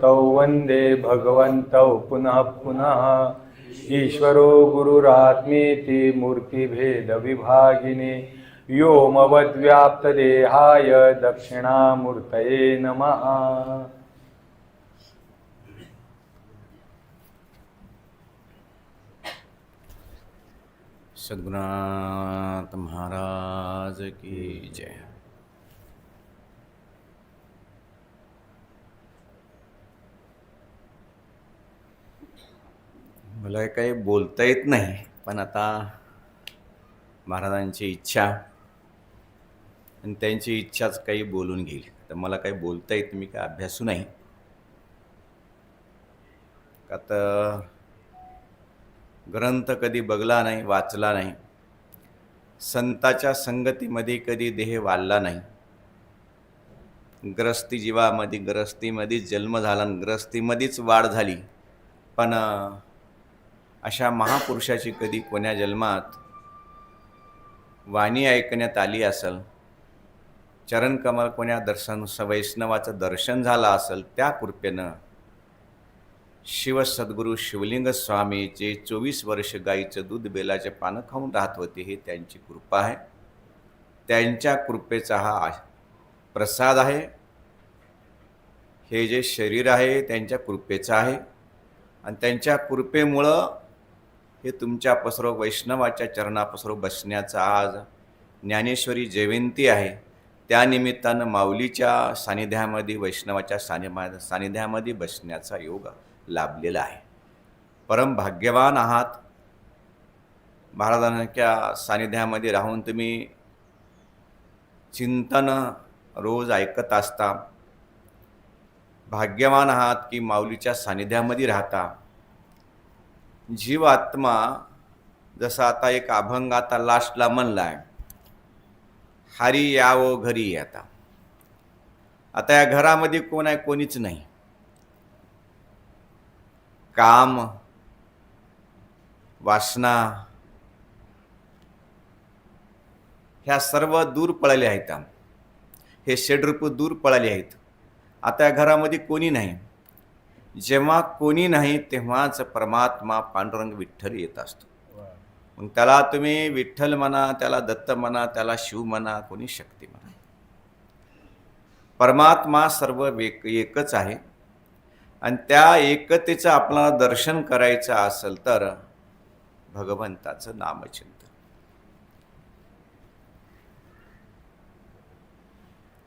तौ वन्दे भगवन्तौ पुनः पुनः। ईश्वरो गुरुरात्मेति मूर्तिभेदविभागिने व्योमवद्व्याप्तदेहाय दक्षिणामूर्तये नमः। सद्गुणात महाराज की जय। मला काही बोलता येत नाही पण आता महाराजांची इच्छा आणि त्यांची इच्छाच काही बोलून घेईल. तर मला काही बोलता येत मी काय अभ्यासू नाही. आता ग्रंथ कधी बघला नाही वाचला नाही. संताच्या संगतीमध्ये कधी देह वाढला नाही. ग्रस्ती जीवामध्ये ग्रस्तीमध्येच जन्म झाला आणि ग्रस्तीमध्येच वाढ झाली. पण अशा महापुरुषाची कधी कोण्या जन्मात वाणी ऐकण्यात आली असेल चरणकमल कोण्या दर्शन स वैष्णवाचं दर्शन झालं असेल त्या कृपेनं शिवसद्गुरू शिवलिंग स्वामीचे चोवीस वर्ष गाईचं दूध बेलाचे पानं खाऊन राहत होते हे त्यांची कृपा आहे. त्यांच्या कृपेचा हा आ- प्रसाद आहे. हे जे शरीर आहे त्यांच्या कृपेचं आहे. आणि त्यांच्या कृपेमुळं हे तुमच्या पसरो वैष्णवाच्या चरणापसरो बसण्याचा आज ज्ञानेश्वरी जयंती आहे. त्यानिमित्तानं माऊलीच्या सानिध्यामध्ये वैष्णवाच्या सानिमा सानिध्यामध्ये बसण्याचा योग लाभलेला आहे. परम भाग्यवान आहात. महाराजांच्या सानिध्यामध्ये राहून तुम्ही चिंतन रोज ऐकत असता. भाग्यवान आहात की माऊलीच्या सानिध्यामध्ये राहता. जीव आत्मा जसा आता एक अभंग आता लास्टला म्हणला आहे हरी यावो घरी आता आता या घरामध्ये कोण आहे कोणीच नाही. काम वासना ह्या सर्व दूर पळाले आहेत. हे षड्रूप दूर पळाले आहेत. आता या घरामध्ये कोणी नाही. जेव्हा कोणी नाही तेव्हाच परमात्मा पांडुरंग विठ्ठल येत असतो. मग त्याला तुम्ही विठ्ठल म्हणा त्याला दत्त म्हणा त्याला शिव म्हणा कोणी शक्ती म्हणा. परमात्मा सर्व वेक एकच आहे. आणि त्या एकतेचं आपल्याला दर्शन करायचं असेल तर भगवंताचं नामचिंतन.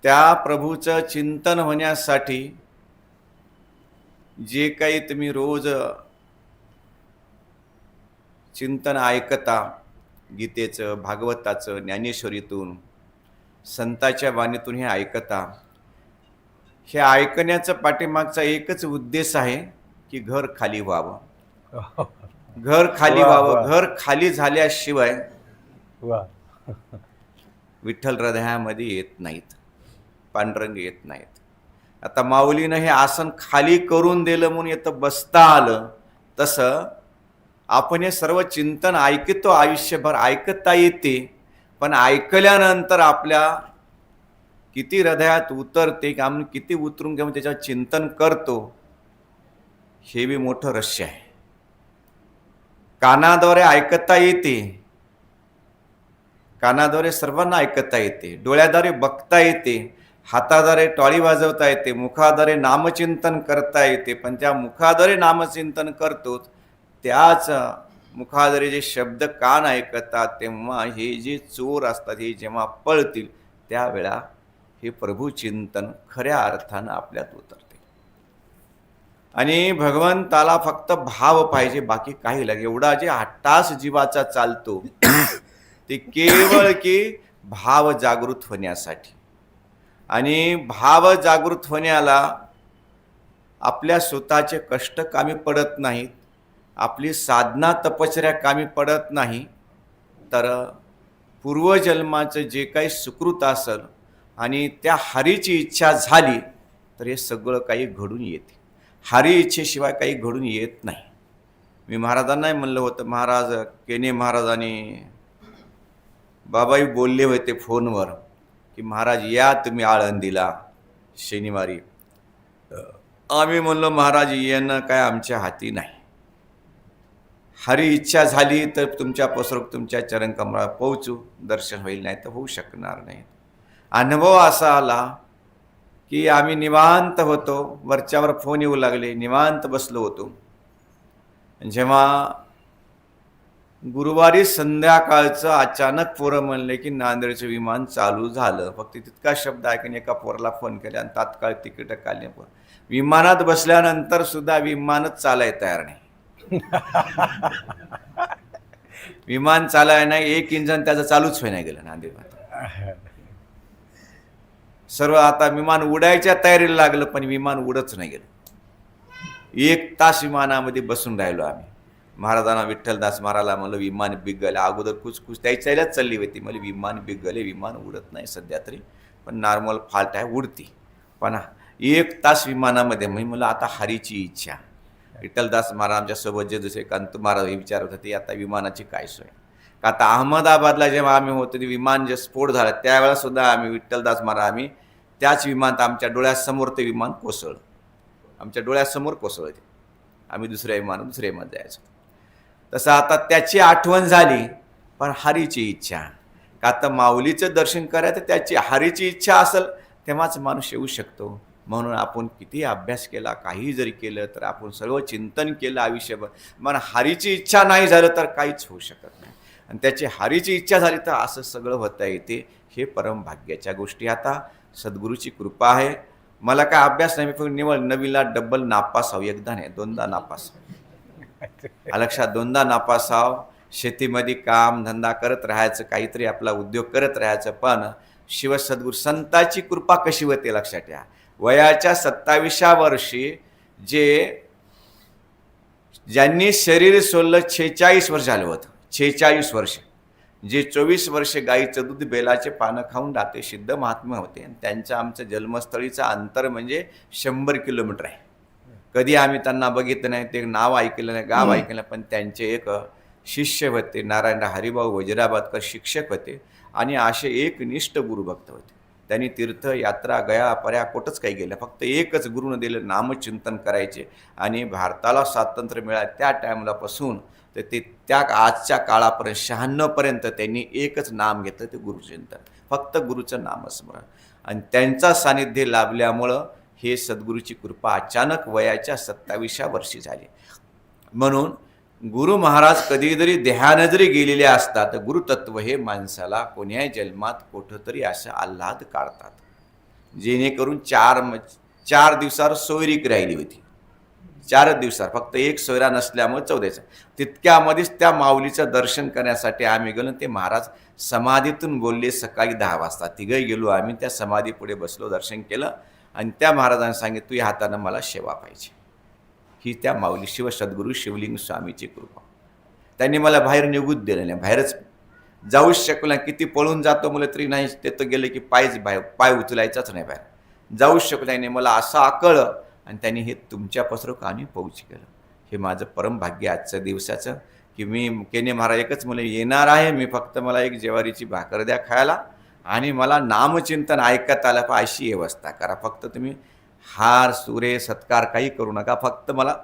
त्या प्रभूचं चिंतन होण्यासाठी जे काही तुम्ही रोज चिंतन ऐकता गीतेचं भागवताचं ज्ञानेश्वरीतून संताच्या वाणीतून हे ऐकता हे ऐकण्याचं पाठीमागचा एकच उद्देश आहे की घर खाली व्हावं. घर खाली व्हावं. घर खाली झाल्याशिवाय विठ्ठल हृदयामध्ये येत नाहीत. पांडुरंग येत नाहीत. आता माऊलीनं हे आसन खाली करून दिलं म्हणून येतं बसता आलं तसं आपण हे सर्व चिंतन ऐकतो आयुष्यभर ऐकता येते पण ऐकल्यानंतर आपल्या किती हृदयात उतरते की आम्ही किती उतरून घेऊन त्याच्यावर चिंतन करतो हे बी मोठं रहस्य आहे. कानाद्वारे ऐकता येते कानाद्वारे सर्वांना ऐकता येते डोळ्याद्वारे बघता येते हाताद्वारे टॉळी वाजवता येते मुखाद्वारे नामचिंतन करता येते पण त्या मुखाद्वारे नामचिंतन करतोच त्याच मुखाद्वारे जे शब्द कान ऐकतात तेव्हा हे जे चोर असतात हे जेव्हा पळतील त्यावेळा हे प्रभूचिंतन खऱ्या अर्थानं आपल्यात उतरते. आणि भगवंताला फक्त भाव पाहिजे बाकी काही लागे एवढा जे हट्टास जीवाचा चालतो ते केवळ की भाव जागृत होण्यासाठी. आणि भाव जागृत होण्याला आपल्या स्वतःचे कष्ट कामी पडत नाहीत. आपली साधना तपश्चर्या कामी पडत नाही. तर पूर्वजन्माचं जे काही सुकृत असेल आणि त्या हरीची इच्छा झाली तर हे सगळं काही घडून येते. हरी इच्छेशिवाय काही घडून येत नाही. मी महाराजांनाही म्हणलं होतं महाराज केने महाराजांनी बाबाई बोलले होते फोनवर. की महाराज या तुम्ही आळंदीला. शनिवारी. आम्ही म्हणलो महाराज येणं काय आमच्या हाती नाही. हरी इच्छा झाली तर तुमच्या पसरोक तुमच्या चरणकमळात पोहोचू. दर्शन होईल नाही तर होऊ शकणार नाही. अनुभव असा आला की आम्ही निवांत होतो. वरच्यावर फोन येऊ लागले. निवांत बसलो होतो. जेव्हा गुरुवारी संध्याकाळचं अचानक पोरं म्हणले की नांदेडचं विमान चालू झालं. फक्त तितका शब्द ऐकून एका पोराला फोन केले आणि तात्काळ तिकीट काढले. पोर विमानात बसल्यानंतर सुद्धा विमानच चालाय तयार नाही. विमान चालाय नाही एक इंजन त्याचं चालूच होईना गेलं नांदेड. सर्व आता विमान उडायच्या तयारीला लागलं पण विमान उडच नाही गेलं. एक तास विमानामध्ये बसून राहिलो आम्ही. महाराजांना विठ्ठलदास महाराला म्हणलं विमान बिगले. अगोदर कुचकुच त्याच्यालाच चालली होती. मला विमान बिगले विमान उडत नाही सध्या तरी पण नॉर्मल फाल्ट आहे उडती. पण एक तास विमानामध्ये म्हणजे मला आता हरीची इच्छा. विठ्ठलदास महाराज आमच्यासोबत जे दुसरे कांत महाराज हे विचारत होते आता विमानाची काय सोय? का आता अहमदाबादला जेव्हा आम्ही होतो ते विमान जे स्फोट झाला त्यावेळेलासुद्धा आम्ही विठ्ठलदास महाराज आम्ही त्याच विमानात आमच्या डोळ्यासमोर ते विमान कोसळलं. आमच्या डोळ्यासमोर कोसळते आम्ही दुसऱ्या विमानात दुसऱ्या विमानात जायचो. तसं आता त्याची आठवण झाली पण हरीची इच्छा. का आता माऊलीचं दर्शन करायचं त्याची हरीची इच्छा असेल तेव्हाच माणूस येऊ शकतो. म्हणून आपण किती अभ्यास केला काही जरी केलं तर आपण सर्व चिंतन केलं आयुष्यभर. मग हरीची इच्छा नाही झालं तर काहीच होऊ शकत नाही. आणि त्याची हरीची इच्छा झाली तर असं सगळं होता येते. हे परम भाग्याच्या गोष्टी आता. सद्गुरूची कृपा आहे. मला काय अभ्यास नाही मी फक्त निवड नवीला डबल हवं. एकदा नाही दोनदा नापासाव लक्षात दोनदा नापासाव शेतीमध्ये काम धंदा करत राहायचं काहीतरी आपला उद्योग करत राहायचं पण शिवसद्गुरू संताची कृपा कशी होते लक्षात ठेवा. वयाच्या सत्तावीसा वर्षी जे ज्यांनी शरीर सोडलं छेचाळीस वर्ष झालं होतं. छेचाळीस वर्ष. जे चोवीस वर्ष गाईचं दूध बेलाचे पानं खाऊन राहते सिद्ध महात्मा होते. आणि त्यांचं आमचं जन्मस्थळीचं अंतर म्हणजे शंभर किलोमीटर आहे. कधी आम्ही त्यांना बघितलं नाही ते नाव ऐकलं नाही गाव ऐकलं पण त्यांचे एक शिष्य होते नारायण हरिभाऊ वजिराबादकर शिक्षक होते आणि असे एक निष्ठ गुरुभक्त होते. त्यांनी तीर्थ यात्रा गया पर्या कुठंच काही गेलं फक्त एकच गुरुनं दिलं नामचिंतन करायचे आणि भारताला स्वातंत्र्य मिळालं. त्या टायमापासून तर ते त्या आजच्या काळापर्यंत शहाण्णवपर्यंत त्यांनी एकच नाम घेतलं ते गुरुचिंतन. फक्त गुरुचं नामस्मरण. आणि त्यांचा सानिध्य लाभल्यामुळं हे सद्गुरूची कृपा अचानक वयाच्या सत्तावीसच्या वर्षी झाली. म्हणून गुरु महाराज कधी जरी देहानं जरी गेलेले असतात गुरुतत्व हे माणसाला कोण्याही जन्मात कुठंतरी असं आल्हाद काढतात. जेणेकरून चार म चार दिवसावर सोयरीक राहिली होती. चारच दिवसात फक्त एक सोयरा नसल्यामुळे चौद्याचा तितक्यामध्येच त्या माऊलीचं दर्शन करण्यासाठी आम्ही गेलो ते महाराज समाधीतून बोलले सकाळी दहा वाजता. तिघही गेलो आम्ही त्या समाधीपुढे बसलो दर्शन केलं. आणि त्या महाराजांनी सांगितलं तू या हातानं मला सेवा पाहिजे. ही त्या माऊली शिव सद्गुरू शिवलिंग स्वामीची कृपा. त्यांनी मला बाहेर निघूच दिलं नाही. बाहेरच जाऊच शकलो नाही. किती पळून जातो मला तरी नाही. ते तर गेलं की पायच बाहेर पाय उचलायचाच नाही बाहेर. जाऊच शकलो नाही. मला असं आकळलं आणि त्यांनी हे तुमच्या पसरोक आम्ही पोहोच केलं हे माझं परमभाग्य आजचं दिवसाचं की मी केने महाराज एकच मला येणार आहे. मी फक्त मला एक जेवारीची भाकर द्या खायला. आणि मला नामचिंतन ऐकत आलं पा अशी व्यवस्था करा. फक्त तुम्ही हार सुरे सत्कार काही करू नका. फक्त मला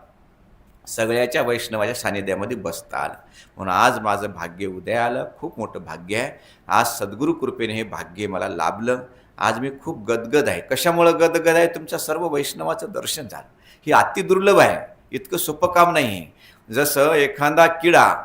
सगळ्याच्या वैष्णवाच्या सानिध्यामध्ये बसता आलं. म्हणून आज माझं भाग्य उदय आलं. खूप मोठं भाग्य आहे. आज सद्गुरू कृपेने हे भाग्य मला लाभलं. आज मी खूप गदगद आहे. कशामुळं गदगद आहे? तुमच्या सर्व वैष्णवाचं दर्शन झालं. ही अति दुर्लभ आहे. इतकं सोपं काम नाही आहे. जसं एखादा किडा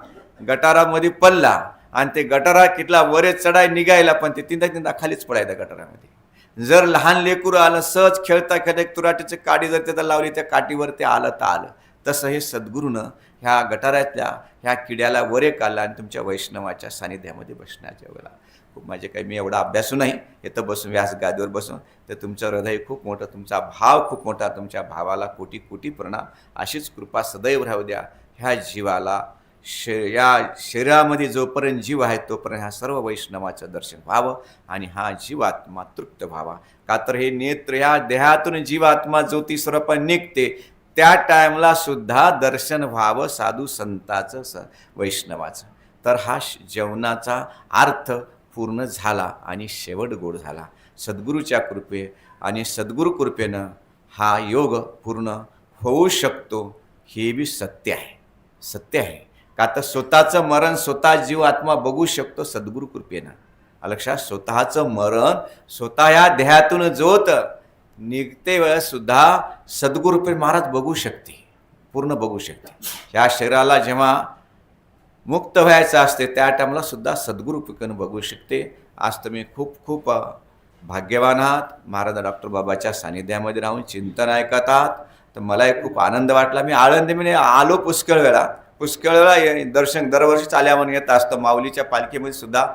गटारामध्ये पडला आणि ते गटारा किटला वरे चढाय निघायला पण ते तीनदा तीनदा खालीच पडायचं गटारामध्ये. जर लहान लेकरू आलं सहज खेळता खेळता एक तुराटीची काठी जर त्याला लावली त्या काठीवर ते आलं तर आलं. तसं हे सद्गुरूनं ह्या गटारातल्या ह्या किड्याला वरे काढला आणि तुमच्या वैष्णवाच्या सानिध्यामध्ये बसण्याच्या वेळेला खूप माझे काही मी एवढा अभ्यासू नाही. येतं बसून व्यास गादीवर बसून तर तुमचं हृदय खूप मोठं तुमचा भाव खूप मोठा तुमच्या भावाला कोटी कोटी प्रणाम. अशीच कृपा सदैव राहू द्या. ह्या जीवाला श या शरीरामध्ये जोपर्यंत जीव आहे तोपर्यंत ह्या सर्व वैष्णवाचं दर्शन व्हावं आणि हा जीवात्मा तृप्त व्हावा. का तर हे नेत्र ह्या देहातून जीवात्मा ज्योती स्वरूपात निघते. त्या टायमला सुद्धा दर्शन व्हावं साधू संताचं स वैष्णवाचं. तर हा जेवणाचा अर्थ पूर्ण झाला आणि शेवट गोड झाला. सद्गुरूच्या कृपे आणि सद्गुरू कृपेनं हा योग पूर्ण होऊ शकतो हे बी सत्य आहे. सत्य आहे. आता स्वतःचं मरण स्वतः जीव आत्मा बघू शकतो सद्गुरू कृपेनं. लक्षात स्वतःचं मरण स्वतः या देहातून जोत निघते वेळेसुद्धा सद्गुरुपे महाराज बघू शकते पूर्ण बघू शकते. ह्या शरीराला जेव्हा मुक्त व्हायचं असते त्या टाईमला सुद्धा सद्गुरू पिकन बघू शकते. आज तुम्ही खूप खूप भाग्यवान आहात. महाराज डॉक्टर बाबाच्या सानिध्यामध्ये राहून चिंतन ऐकत आहात. तर मलाही खूप आनंद वाटला. मी आळंदी मी आलो पुष्कळ वेळा. पुष्कळला ये- दर्शन दरवर्षी चाल्यावर येत असतं. माऊलीच्या पालखीमध्ये सुद्धा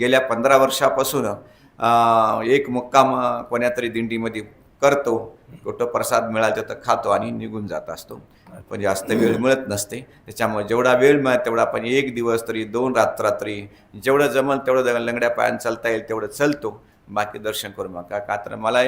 गेल्या पंधरा वर्षापासून एक मुक्काम कोण्यातरी दिंडीमध्ये करतो. कुठं प्रसाद मिळाला तर खातो आणि निघून जात असतो. पण जास्त वेळ मिळत नसते. त्याच्यामुळे जेवढा वेळ मिळत तेवढा आपण एक दिवस तरी दोन रात्र तरी जेवढं जमल तेवढं लंगड्या पायानं चालता येईल तेवढं चालतो. बाकी दर्शन करू नका. का तर मला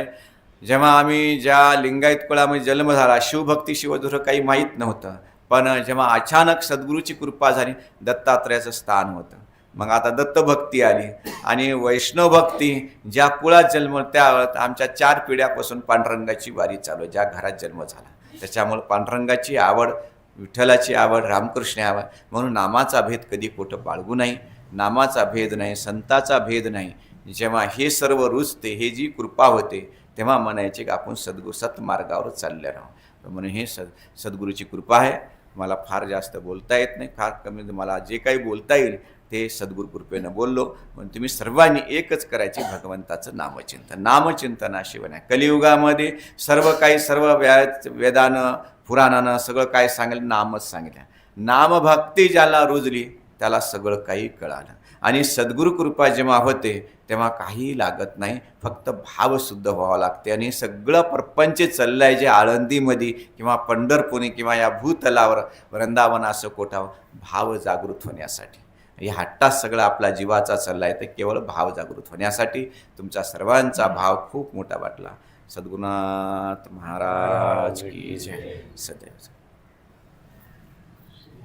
जेव्हा आम्ही ज्या लिंगायत कुळामध्ये जन्म झाला शिवभक्ती शिवधुरं काही माहीत नव्हतं. पण जेव्हा अचानक सद्गुरूची कृपा झाली दत्तात्रयाचं स्थान होतं. मग आता दत्तभक्ती आली आणि वैष्णव भक्ती ज्या कुळात जन्म त्या आमच्या चार पिढ्यापासून पांडुरंगाची वारी चालू ज्या घरात जन्म झाला. त्याच्यामुळे पांडुरंगाची आवड विठ्ठलाची आवड रामकृष्ण आवड म्हणून नामाचा भेद कधी कुठं बाळगू नाही नामाचा भेद नाही संताचा भेद नाही. जेव्हा हे सर्व रुजते हे जी कृपा होते तेव्हा म्हणायचे की आपण सद्गुरू सत्मार्गावर चालले राहू. म्हणून हे सद सद्गुरूची कृपा आहे. मला फार जास्त बोलता येत नाही फार कमी मला जे काही बोलता येईल ते सद्गुरुकृपेनं बोललो. म्हणून तुम्ही सर्वांनी एकच करायचे भगवंताचं नामचिंतन. नामचिंतनाशिवाय नाही कलियुगामध्ये सर्व काही सर्व व्या वेदानं पुराणानं सगळं काय सांगितलं? नामच सांगितलं. नामभक्ती ज्याला रुजली त्याला सगळं काही कळालं. आणि सद्गुरू कृपा जेव्हा होते तेव्हा काही लागत नाही. फक्त भावशुद्ध व्हावं लागते. आणि सगळं प्रपंच चाललं आहे जे आळंदीमध्ये किंवा पंढरपुरी किंवा या भूतलावर वृंदावन असं कोठा भाव जागृत होण्यासाठी. या हट्टात सगळं आपला जीवाचा चालला आहे तर केवळ भाव जागृत होण्यासाठी तुमचा सर्वांचा भाव खूप मोठा वाटला. सद्गुणात महाराज की जय. सदैव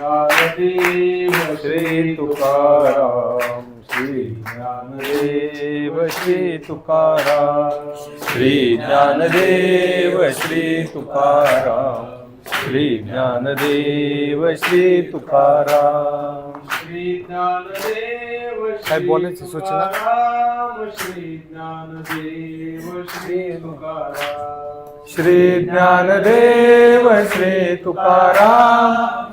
ज्ञानदेव श्री तुकाराम श्री ज्ञानदेव श्री तुकाराम श्री ज्ञानदेव श्री तुकाराम श्री ज्ञानदेव श्री तुकाराम श्री ज्ञानदेव काय श्री बोलायची सूचना? श्री ज्ञानदेव श्री तुकाराम श्री ज्ञानदेव श्री तुकाराम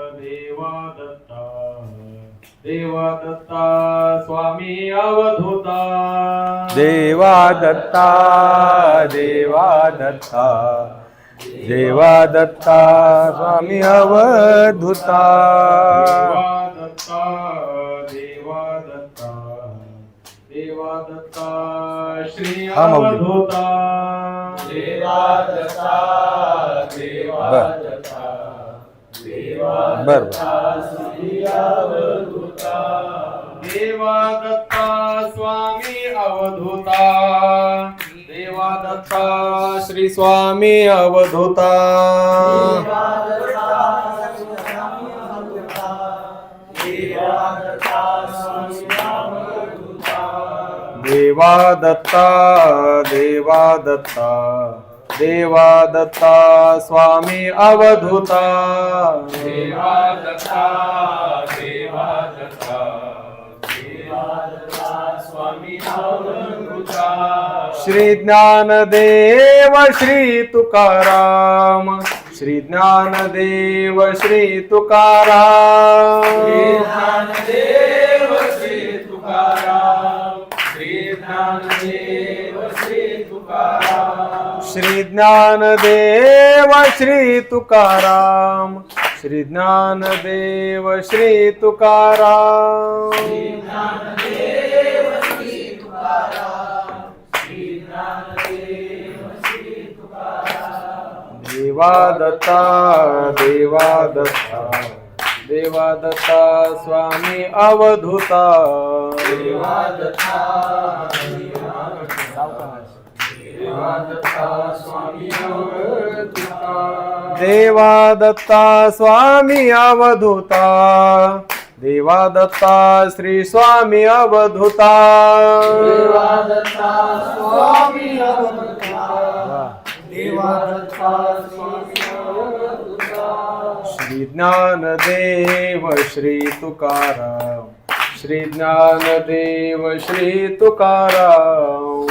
देवा दत्ता स्वामी अवधूता। देवा दत्ता देवा दत्ता देवा दत्ता स्वामी अवधूता। देवा दत्ता देवा दत्ता देवा दत्ता श्री. अवधूता। देवा दत्ता देवा बर देवा दत्ता स्वामी अवधूता. देवा दत्ता श्री स्वामी अवधूता. देवा देवा दत्ता देवा दत्ता देवा दत्ता स्वामी अवधूता। देवा दत्ता देवा दत्ता देवा दत्ता स्वामी अवधूता। श्री ज्ञानदेव श्री तुकाराम। श्री ज्ञानदेव श्री तुकाराम। ज्ञानदेव श्री तुकाराम। श्री ज्ञानदेव श्री श्री ज्ञानदेव श्री तुकाराम. श्री ज्ञानदेव श्री तुकाराम. श्री तुकाराम श्री तुकाराम देवा दत्ता देवा दत्ता देवा दत्ता स्वामी अवधूता. देवा दत्ता देवा दत्ता स्वामी अवधूता। देवा दत्ता स्वामी अवधूता। देवा दत्ता श्री स्वामी अवधूता। देवा दत्ता स्वामी अवधूता। देवा दत्ता स्वामी अवधूता। श्री ज्ञानदेव श्री तुकाराम। श्री ज्ञानदेव श्री तुकाराम। श्री